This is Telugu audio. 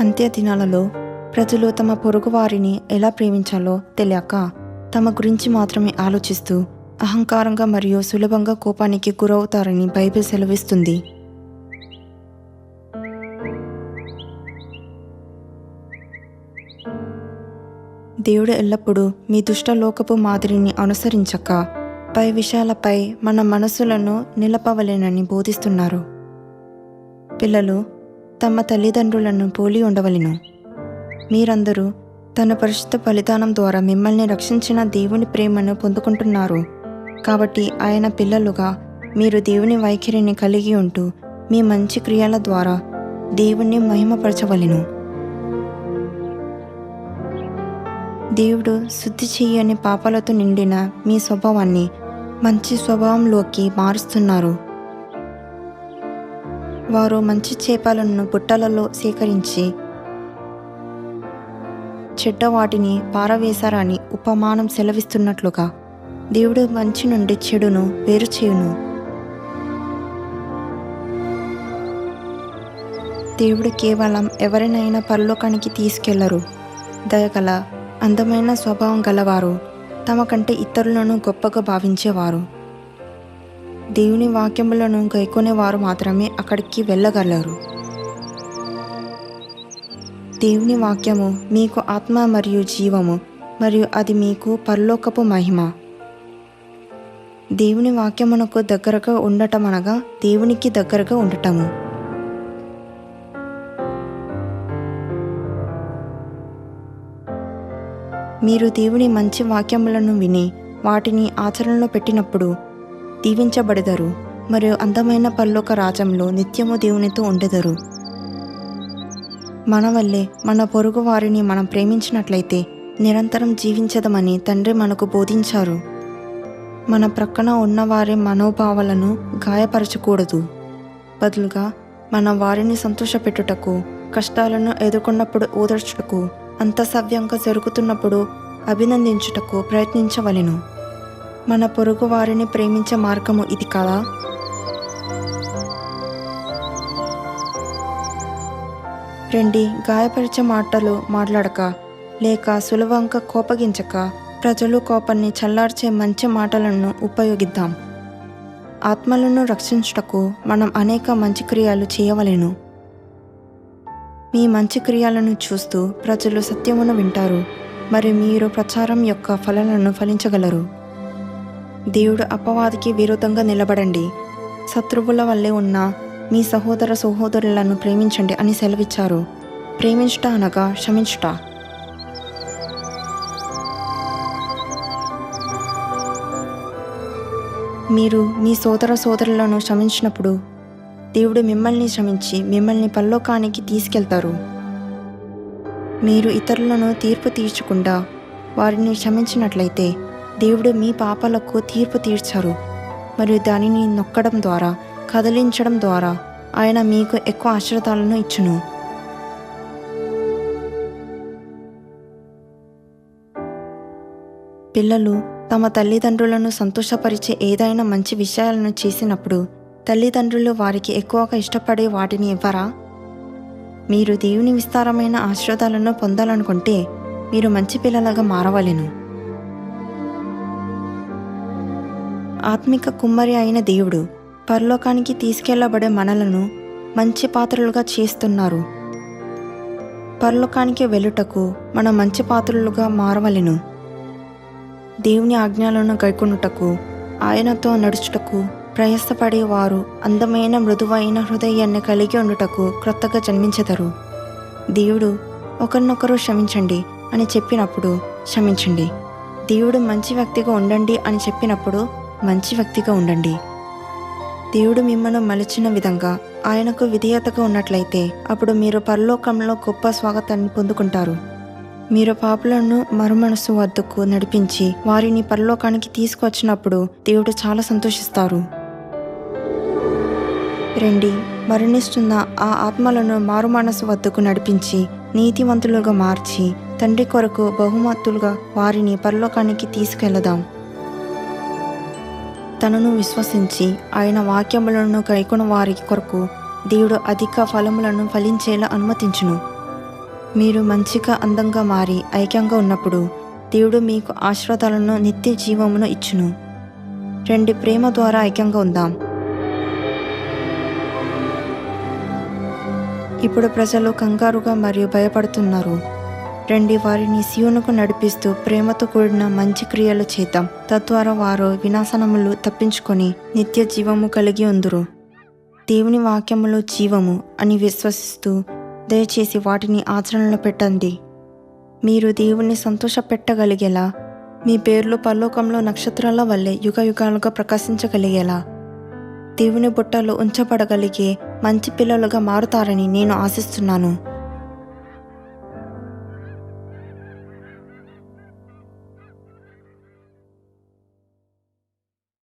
అంత్య దినాలలో ప్రజలు తమ పొరుగువారిని ఎలా ప్రేమించాలో తెలియక తమ గురించి మాత్రమే ఆలోచిస్తూ అహంకారంగా మరియు సులభంగా కోపానికి గురవుతారని బైబిల్ సెలవిస్తుంది. దేవుడు ఎల్లప్పుడూ మీ దుష్టలోకపు మాదిరిని అనుసరించక పై విషయాలపై మన మనసులను నిలపవలేనని బోధిస్తున్నారు. పిల్లలు తమ తల్లిదండ్రులను పోలి ఉండవలెను. మీరందరూ తన పరిశుద్ధ బలిదానం ద్వారా మిమ్మల్ని రక్షించిన దేవుని ప్రేమను పొందుకుంటున్నారు. కాబట్టి ఆయన పిల్లలుగా మీరు దేవుని వైఖరిని కలిగి ఉంటూ మీ మంచి క్రియల ద్వారా దేవుణ్ణి మహిమపరచవలెను. దేవుడు శుద్ధి చేయని పాపాలతో నిండిన మీ స్వభావాన్ని మంచి స్వభావంలోకి మారుస్తున్నారు. వారు మంచి చేపలను బుట్టలలో సేకరించి చెడ్డ వాటిని పారవేశారని ఉపమానం సెలవిస్తున్నట్లుగా దేవుడు మంచి నుండి చెడును వేరు చేయును. దేవుడు కేవలం ఎవరినైనా పరలోకానికి తీసుకెళ్ళరు. దయగల అందమైన స్వభావం గలవారు. తమ కంటే ఇతరులను గొప్పగా భావించేవారు. దేవుని వాక్యములను గైకొనేవారు మాత్రమే అక్కడికి వెళ్ళగలరు. దేవుని వాక్యము మీకు ఆత్మ మరియు జీవము మరియు అది మీకు పరలోకపు మహిమ. దేవుని వాక్యమునకు దగ్గరగా ఉండటం అనగా దేవునికి దగ్గరగా ఉండటము. మీరు దేవుని మంచి వాక్యములను విని వాటిని ఆచరణలో పెట్టినప్పుడు దీవించబడెదరు మరియు అందమైన పరలోక రాజ్యంలో నిత్యము దేవునితో ఉండెదరు. మన వల్లే మన పొరుగు వారిని మనం ప్రేమించినట్లయితే నిరంతరం జీవించదమని తండ్రి మనకు బోధించారు. మన ప్రక్కన ఉన్నవారి మనోభావాలను గాయపరచకూడదు. బదులుగా మన వారిని సంతోషపెట్టుటకు కష్టాలను ఎదుర్కొన్నప్పుడు ఓదర్చుటకు అంతసవ్యంగా జరుగుతున్నప్పుడు అభినందించుటకు ప్రయత్నించవలెను. మన పొరుగు వారిని ప్రేమించే మార్గము ఇది కదా? రండి గాయపరిచే మాటలు మాట్లాడక లేక సులభంగా కోపగించక ప్రజలు కోపాన్ని చల్లార్చే మంచి మాటలను ఉపయోగిద్దాం. ఆత్మలను రక్షించుటకు మనం అనేక మంచి క్రియలు చేయవలెను. మీ మంచి క్రియలను చూస్తూ ప్రజలు సత్యమును వింటారు మరి మీరు ప్రచారం యొక్క ఫలాలను ఫలించగలరు. దేవుడు అపవాదికి విరుద్ధంగా నిలబడండి. శత్రువుల వల్లే ఉన్న మీ సహోదర సహోదరులను ప్రేమించండి అని సెలవిచ్చారు. ప్రేమించుట అనగా క్షమించుట. మీరు మీ సోదర సోదరులను క్షమించినప్పుడు దేవుడు మిమ్మల్ని క్షమించి మిమ్మల్ని పల్లోకానికి తీసుకెళ్తారు. మీరు ఇతరులను తీర్పు తీర్చకుండా వారిని క్షమించినట్లయితే దేవుడు మీ పాపాలకు తీర్పు తీర్చారు. మరియు దానిని నొక్కడం ద్వారా కదిలించడం ద్వారా ఆయన మీకు ఎక్కువ ఆశ్రతాలను ఇచ్చును. పిల్లలు తమ తల్లిదండ్రులను సంతోషపరిచే ఏదైనా మంచి విషయాలను చేసినప్పుడు తల్లిదండ్రులు వారికి ఎక్కువగా ఇష్టపడే వాటిని ఇవ్వరా? మీరు దేవుని విస్తారమైన ఆశ్రదాలను పొందాలనుకుంటే మీరు మంచి పిల్లలుగా మారవలెను. ఆత్మిక కుమ్మరి అయిన దేవుడు పరలోకానికి తీసుకెళ్ళబడే మనలను మంచి పాత్రలుగా చేస్తున్నారు. పరలోకానికి వెళ్ళుటకు మన మంచి పాత్రలుగా మారవలెను. దేవుని ఆజ్ఞలను గైకొనుటకు ఆయనతో నడుచుటకు ప్రయాసపడేవారు అందమైన మృదువైన హృదయాన్ని కలిగి ఉండుటకు క్రొత్తగా జన్మించెదరు. దేవుడు ఒకరినొకరు క్షమించండి అని చెప్పినప్పుడు క్షమించండి. దేవుడు మంచి వ్యక్తిగా ఉండండి అని చెప్పినప్పుడు మంచి వ్యక్తిగా ఉండండి. దేవుడు మిమ్మల్ని మలిచిన విధంగా ఆయనకు విధేయతగా ఉన్నట్లయితే అప్పుడు మీరు పరలోకంలో గొప్ప స్వాగతాన్ని పొందుకుంటారు. మీరు పాపులను మరుమనసు వద్దకు నడిపించి వారిని పరలోకానికి తీసుకువచ్చినప్పుడు దేవుడు చాలా సంతోషిస్తారు. రండి మరణిస్తున్న ఆ ఆత్మలను మారుమనసు వద్దకు నడిపించి నీతివంతులుగా మార్చి తండ్రి కొరకు బహుమతులుగా వారిని పరలోకానికి తీసుకెళ్దాం తనను విశ్వసించి ఆయన వాక్యములను కైకొన వారి కొరకు దేవుడు అధిక ఫలములను ఫలించేలా అనుమతించును. మీరు మంచిగా అందంగా మారి ఐక్యంగా ఉన్నప్పుడు దేవుడు మీకు ఆశ్రదాలను నిత్య జీవమును ఇచ్చును. రెండు ప్రేమ ద్వారా ఐక్యంగా ఉందాం. ఇప్పుడు ప్రజలు కంగారుగా మరియు భయపడుతున్నారు. రండి వారిని సియోనుకు నడిపిస్తూ ప్రేమతో కూడిన మంచి క్రియలు చేద్దాం. తద్వారా వారు వినాశనములు తప్పించుకొని నిత్య జీవము కలిగి ఉందురు. దేవుని వాక్యములో జీవము అని విశ్వసిస్తూ దయచేసి వాటిని ఆచరణలో పెట్టండి. మీరు దేవుణ్ణి సంతోషపెట్టగలిగేలా మీ పేర్లు పరలోకంలో నక్షత్రాల వల్లే యుగ యుగాలుగా ప్రకాశించగలిగేలా. దేవుని బుట్టలో ఉంచబడగలిగే మంచి పిల్లలుగా మారుతారని నేను ఆశిస్తున్నాను.